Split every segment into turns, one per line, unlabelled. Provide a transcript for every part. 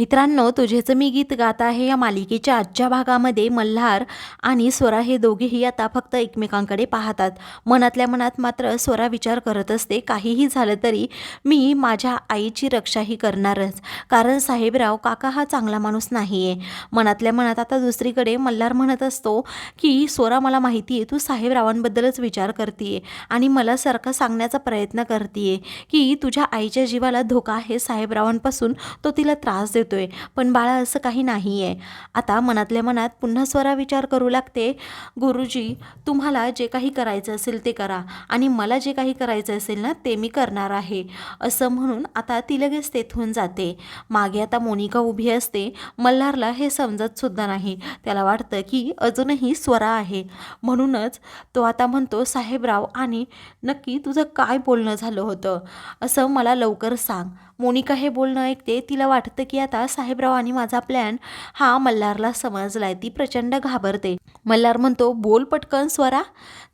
मित्रांनो तुझेचं मी गीत गात आहे या मालिकेच्या आजच्या भागामध्ये मल्हार आणि स्वरा हे दोघेही आता फक्त एकमेकांकडे पाहतात. मनातल्या मनात मात्र स्वरा विचार करत असते काहीही झालं तरी मी माझ्या आईची रक्षाही करणारच. कारण साहेबराव काका हा चांगला माणूस नाही आहे मनातल्या मनात आता दुसरीकडे मल्हार म्हणत असतो की स्वरा मला माहिती आहे तू साहेबरावांबद्दलच विचार करते आणि मला सारखं सांगण्याचा प्रयत्न करते की तुझ्या आईच्या जीवाला धोका आहे साहेबरावांपासून तो तिला त्रास देतो. देतोय पण बाळा असं काही नाही आहे आता मनातल्या मनात पुन्हा स्वरा विचार करू लागते गुरुजी तुम्हाला जे काही करायचं असेल ते करा आणि मला जे काही करायचं असेल ना ते मी करणार आहे. असं म्हणून आता ती लगेच तेथून जाते. मागे आता मोनिका उभी असते. मल्हारला हे समजत सुद्धा नाही. त्याला वाटतं की अजूनही स्वरा आहे. म्हणूनच तो आता म्हणतो साहेबराव आणि नक्की तुझं काय बोलणं झालं होतं? असं मला लवकर सांग. मोनिका हे बोलणं ऐकते तिला वाटतं की आता साहेबराव आणि माझा प्लॅन हा मल्हारला समजलाय. ती प्रचंड घाबरते. मल्हार म्हणतो बोल पटकन स्वरा.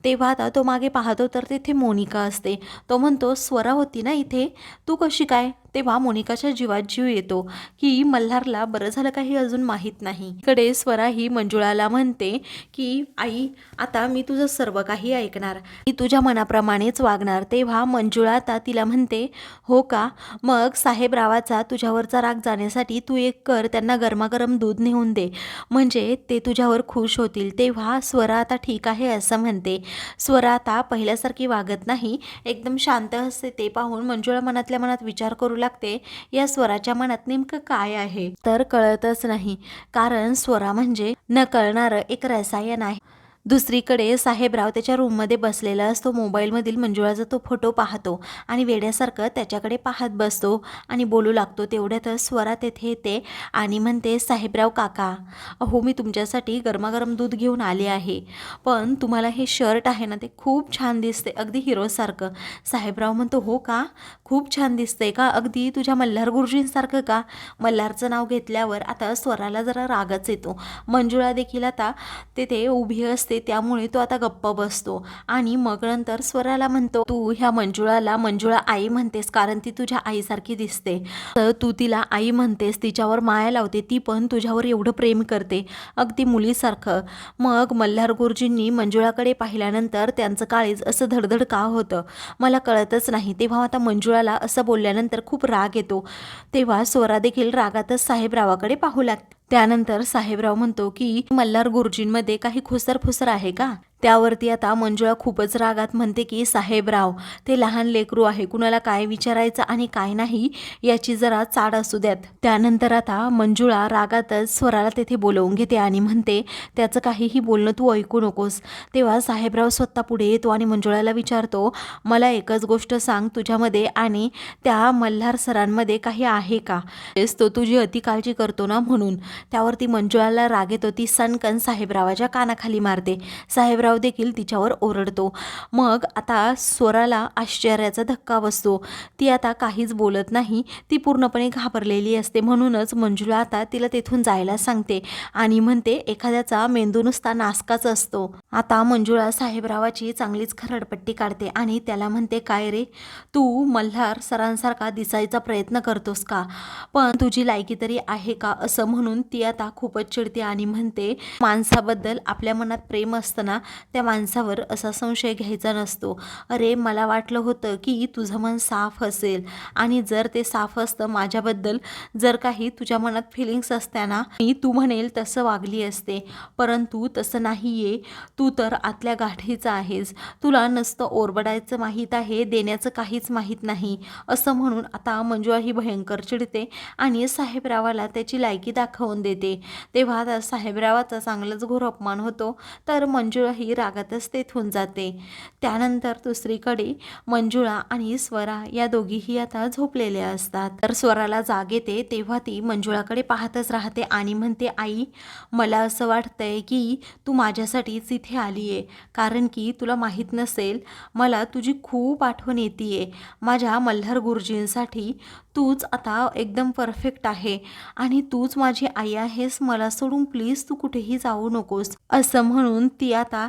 तेव्हा आता तो मागे पाहतो तर तिथे मोनिका असते. तो म्हणतो स्वरा होती ना इथे? तू कशी काय? तेव्हा मोनिकाच्या जीवात जीव येतो की मल्हारला बरं झालं काही अजून माहीत नाही. इकडे स्वरा ही मंजुळाला म्हणते की आई आता मी तुझं सर्व काही ऐकणार. मी तुझ्या मनाप्रमाणेच वागणार. तेव्हा मंजुळा आता तिला म्हणते हो का? मग साहेबरावाचा तुझ्यावरचा राग जाण्यासाठी तू एक कर त्यांना गरमागरम दूध नेऊन दे. म्हणजे ते तुझ्यावर खुश होतील. तेव्हा स्वरा आता ठीक आहे असं म्हणते. स्वरा आता पहिल्यासारखी वागत नाही. एकदम शांत असते ते पाहून मंजुळा मनातल्या मनात विचार करू लागते. या स्वराच्या मनात नेमकं काय आहे? तर कळतच नाही. कारण स्वरा म्हणजे न कळणारं एक रसायन आहे. दुसरीकडे साहेबराव त्याच्या रूममध्ये बसलेला असतो. मोबाईलमधील मंजुळाचा तो फोटो पाहतो आणि वेड्यासारखं त्याच्याकडे पाहत बसतो आणि बोलू लागतो. तेवढ्यातच स्वरा तेथे येते आणि म्हणते साहेबराव काका अहो मी तुमच्यासाठी गरमागरम दूध घेऊन आले आहे. पण तुम्हाला हे शर्ट आहे ना ते खूप छान दिसते अगदी हिरोसारखं. साहेबराव म्हणतो हो का? खूप छान दिसतंय का? अगदी तुझ्या मल्हार गुरुजींसारखं का? मल्हारचं नाव घेतल्यावर आता स्वराला जरा रागच येतो. मंजुळा देखील आता तेथे उभी असते. त्यामुळे तो आता गप्प बसतो. आणि मग नंतर स्वराला म्हणतो तू ह्या मंजुळाला मंजुळा आई म्हणतेस कारण ती तुझ्या आईसारखी दिसते. तर तू तिला आई म्हणतेस तिच्यावर माया लावते ती पण तुझ्यावर एवढं प्रेम करते. अगदी मुलीसारखं. मग मल्हार गुरुजींनी मंजुळाकडे पाहिल्यानंतर त्यांचं काळीज असं धडधड का होतं? मला कळतच नाही. तेव्हा आता मंजुळाला असं बोलल्यानंतर खूप राग येतो. तेव्हा स्वरा देखील रागातच साहेबरावाकडे पाहू लागते त्यानंतर साहेबराव म्हणतो की मल्हार गुरुजींमध्ये काही खुसर फुसर आहे का? त्यावरती आता मंजुळा खूपच रागात म्हणते की साहेबराव ते लहान लेकरू आहे कुणाला काय विचारायचं आणि काय नाही याची जरा चाड असू द्यात. त्यानंतर आता मंजुळा रागातच स्वराला तेथे बोलवून घेते आणि म्हणते त्याचं काहीही बोलणं तू ऐकू नकोस. तेव्हा साहेबराव स्वतः पुढे येतो आणि मंजुळाला विचारतो मला एकच गोष्ट सांग तुझ्यामध्ये आणि त्या मल्हार सरांमध्ये काही आहे का? तेच तो तुझी अति काळजी करतो ना म्हणून. त्यावरती मंजुळाला राग येतो ती सणकन साहेबरावाच्या कानाखाली मारते. साहेबराव देखील तिच्यावर ओरडतो. मग आता स्वराला आश्चर्याचा धक्का बसतो. ती आता काहीच बोलत नाही. ती पूर्णपणे घाबरलेली असते. म्हणूनच मंजुळा आता तिला तेथून जायला सांगते आणि म्हणते एखाद्याचा मेंदू नुसता नासकाच असतो. आता मंजुळा साहेबरावाची चांगलीच खरडपट्टी काढते आणि त्याला म्हणते काय रे? तू मल्हार सरांसारखा दिसायचा प्रयत्न करतोस का? पण तुझी लायकी तरी आहे का? असं म्हणून ती आता खूपच चिडते आणि म्हणते माणसाबद्दल आपल्या मनात प्रेम असताना त्या माणसावर असा संशय घ्यायचा नसतो. अरे मला वाटलं होतं की तुझं मन साफ असेल आणि जर ते साफ असतं माझ्याबद्दल जर काही तुझ्या मनात फिलिंग्स असत्या ना मी तू म्हणेल तसं वागली असते. परंतु तसं नाही आहे तू तर आतल्या गाठीचा आहेस. तुला नसतं ओरबडायचं माहीत आहे देण्याचं काहीच माहीत नाही. असं म्हणून आता मंजुळा ही भयंकर चिडते आणि साहेबरावाला त्याची लायकी दाखवून देते. तेव्हा आता साहेबरावाचा चांगलाच घोर अपमान होतो. तर मंजुळा ही रागातच तेथून जाते. त्यानंतर दुसरीकडे मंजुळा आणि स्वरा या दोघीही आता झोपलेल्या असतात. तर स्वराला जाग येते तेव्हा ती मंजुळाकडे पाहतच राहते आणि म्हणते आई मला असं वाटतंय की तू माझ्यासाठीच इथे आली आहे कारण की तुला माहीत नसेल मला तुझी खूप आठवण येते माझ्या मल्हार गुरुजींसाठी तूच आता एकदम परफेक्ट आहे आणि तूच माझी आई आहेस. मला सोडून प्लीज तू कुठेही जाऊ नकोस. असं म्हणून ती आता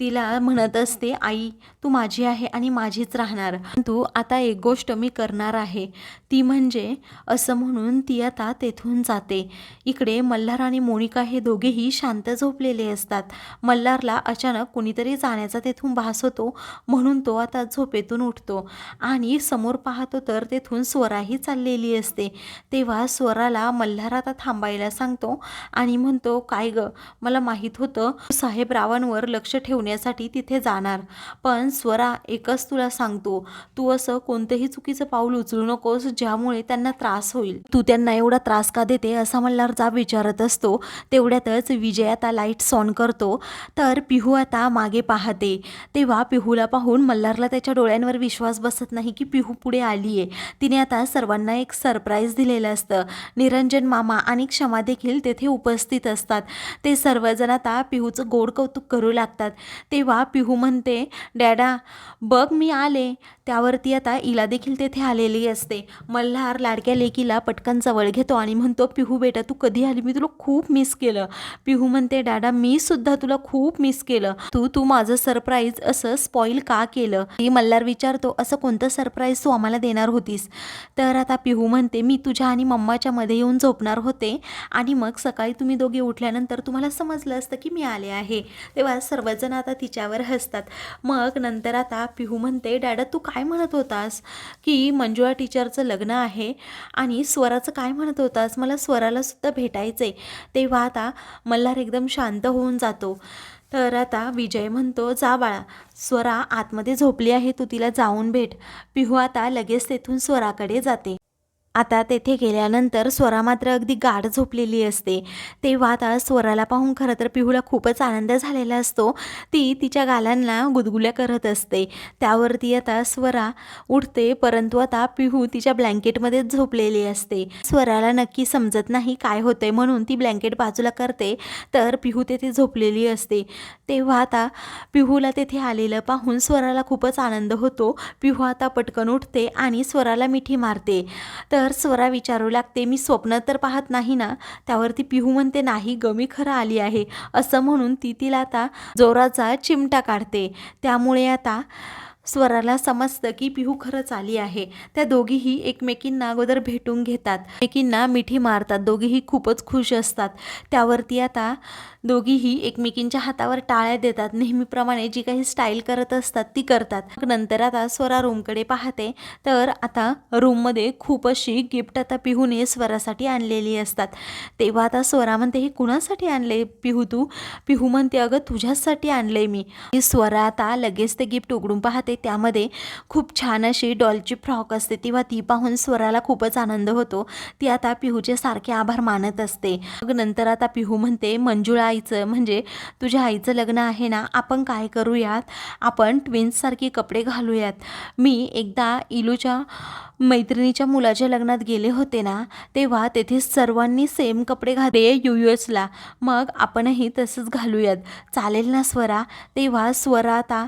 तिला म्हणत असते आई तू माझी आहे आणि माझीच राहणार. तू आता एक गोष्ट मी करणार आहे. ती म्हणजे असं म्हणून ती आता तेथून जाते. इकडे मल्हार आणि मोनिका हे दोघेही शांत झोपलेले असतात. मल्हारला अचानक कुणीतरी जाण्याचा तेथून भास होतो म्हणून तो आता झोपेतून उठतो. आणि समोर पाहतो तर तेथून स्वराही चाललेली असते. तेव्हा स्वराला मल्हार आता थांबायला सांगतो आणि म्हणतो काय ग? मला माहीत होतं साहेबरावांवर साहेब रावांवर लक्ष तिथे जाणार. पण स्वरा एकच तुला सांगतो तू असं कोणतंही चुकीचं पाऊल उचलू नकोस ज्यामुळे त्यांना त्रास होईल. तू त्यांना एवढा त्रास का देते असा मल्हारचा विचारत असतो. तेवढ्यातच विजय आता लाईट्स ऑन करतो. तर पिहू आता मागे पाहते. तेव्हा पिहूला पाहून मल्हारला त्याच्या डोळ्यांवर विश्वास बसत नाही की पिहू पुढे आली आहे तिने आता सर्वांना एक सरप्राईज दिलेलं असतं. निरंजन मामा आणि क्षमा देखील तेथे उपस्थित असतात. ते सर्वजण आता पिहूचं गोड कौतुक करू लागतात. तेव्हा पिहू म्हणते डॅडा बघ मी आले त्यावरती आता इला देखील तेथे आलेली असते. मल्हार लाडक्या लेकीला पटकन जवळ घेतो आणि म्हणतो पिहू बेटा तू कधी आली? मी तुला खूप मिस केलं. पिहू म्हणते डॅडा मी सुद्धा तुला खूप मिस केलं. तू तू माझं सरप्राईज असं स्पॉईल का केलं? ती मल्हार विचारतो असं कोणतं सरप्राईज तू आम्हाला देणार होतीस? तर आता पिहू म्हणते मी तुझ्या आणि मम्माच्या मध्ये येऊन झोपणार होते आणि मग सकाळी तुम्ही दोघे उठल्यानंतर तुम्हाला समजलं असतं की मी आले आहे. तेव्हा सर्वजण आता तिच्यावर हसतात. मग नंतर आता पिहू म्हणते डॅडा तू काय काय म्हणत होतास? की मंजुळा टीचरचं लग्न आहे आणि स्वराचं काय म्हणत होतास? मला स्वरालासुद्धा भेटायचं आहे तेव्हा आता मल्हार एकदम शांत होऊन जातो. तर आता विजय म्हणतो जा बाळा स्वरा आतमध्ये झोपली आहे तू तिला जाऊन भेट. पिहू आता लगेच तेथून स्वराकडे जाते. आता तेथे गेल्यानंतर स्वरा मात्र अगदी गाढ झोपलेली असते. तेव्हा आता स्वराला पाहून खरं तर पिहूला खूपच आनंद झालेला असतो. ती तिच्या गालांना गुदगुल्या करत असते. त्यावरती आता स्वरा उठते परंतु आता पिहू तिच्या ब्लँकेटमध्येच झोपलेली असते. स्वराला नक्की समजत नाही काय होते म्हणून ती ब्लँकेट बाजूला करते तर पिहू तेथे झोपलेली असते. तेव्हा आता पिहूला तेथे आलेलं पाहून स्वराला खूपच आनंद होतो. पिहू आता पटकन उठते आणि स्वराला मिठी मारते. तर तर स्वरा विचारू लागते मी स्वप्न तर पाहत नाही ना त्यावरती पिहू म्हणते नाही गमी खरं आली आहे. असं म्हणून ती तिला आता जोराचा चिमटा काढते. त्यामुळे आता स्वराला समजतं की पिहू खरंच आली आहे. त्या दोघीही एकमेकींना अगोदर भेटून घेतात. एकमेकींना मिठी मारतात. दोघीही खूपच खुश असतात. त्यावरती आता दोघीही एकमेकींच्या हातावर टाळ्या देतात. नेहमीप्रमाणे जी काही स्टाईल करत असतात ती करतात. मग नंतर आता स्वरा रूमकडे पाहते. तर आता रूममध्ये खूप अशी गिफ्ट आता पिहूने स्वरासाठी आणलेली असतात. तेव्हा आता स्वरा म्हणते हे कुणासाठी आणले पिहू तू? पिहू म्हणते अगं तुझ्याचसाठी आणले मी. स्वरा आता लगेच ते गिफ्ट उघडून पाहते. त्यामध्ये खूप छान अशी डॉलची फ्रॉक असते. तेव्हा ती पाहून स्वराला खूपच आनंद होतो. ती आता पिहूचे सारखे आभार मानत असते. मग नंतर आता पिहू म्हणते मंजुळा आईचं म्हणजे तुझ्या आईचं लग्न आहे ना आपण काय करूयात? आपण ट्विन्ससारखे कपडे घालूयात. मी एकदा इलूच्या मैत्रिणीच्या मुलाच्या लग्नात गेले होते ना तेव्हा तेथे सर्वांनी सेम कपडे घाले यू एसला मग आपणही तसंच घालूयात. चालेल ना स्वरा? तेव्हा स्वरा आता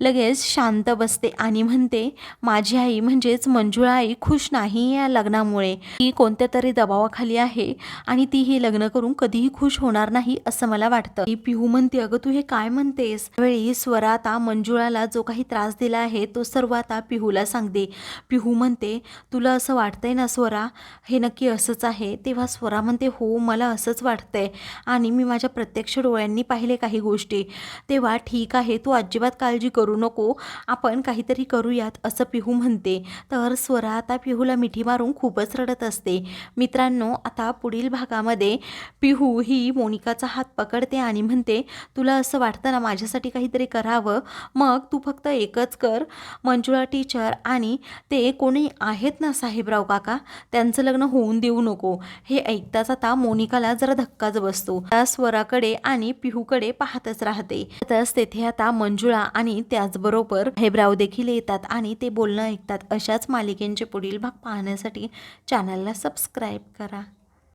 लगेच शांत बसते आणि म्हणते माझी आई म्हणजेच मंजुळा आई खुश नाही या लग्नामुळे. ती कोणत्या तरी दबावाखाली आहे आणि ती हे लग्न करून कधीही खुश होणार नाही असं मला वाटतं. ती पिहू म्हणते अगं तू हे काय म्हणतेस? वेळी स्वरा आता मंजुळाला जो काही त्रास दिला आहे तो सर्व आता पिहूला सांगते. पिहू म्हणते तुला असं वाटतंय ना स्वरा? हे नक्की असंच आहे? तेव्हा स्वरा म्हणते हो मला असंच वाटतंय आणि मी माझ्या प्रत्यक्ष डोळ्यांनी पाहिले काही गोष्टी. तेव्हा ठीक आहे तू अजिबात काळजी करू नको. आपण काहीतरी करूयात असं पिहू म्हणते. तर स्वरा आता पिहूला मिठी मारून खूपच रडत असते. मित्रांनो आता पुढील भागामध्ये पिहू ही मोनिकाचा हात पकडते आणि म्हणते तुला असं वाटतं ना माझ्यासाठी काहीतरी करावं? मग तू फक्त एकच कर मंजुळा टीचर आणि ते कोणी आहेत ना साहेबराव काका? त्यांचं लग्न होऊन देऊ नको. हे ऐकताच आता मोनिकाला जरा धक्काच बसतो. त्या स्वराकडे आणि पिहूकडे पाहतच राहते. तसंच तेथे आता मंजुळा आणि त्याचबरोबर हेब्राव देखील येतात आणि ते बोलणं ऐकतात. अशाच मालिकेंचे पुढील भाग पाहण्यासाठी चॅनलला सबस्क्राईब करा.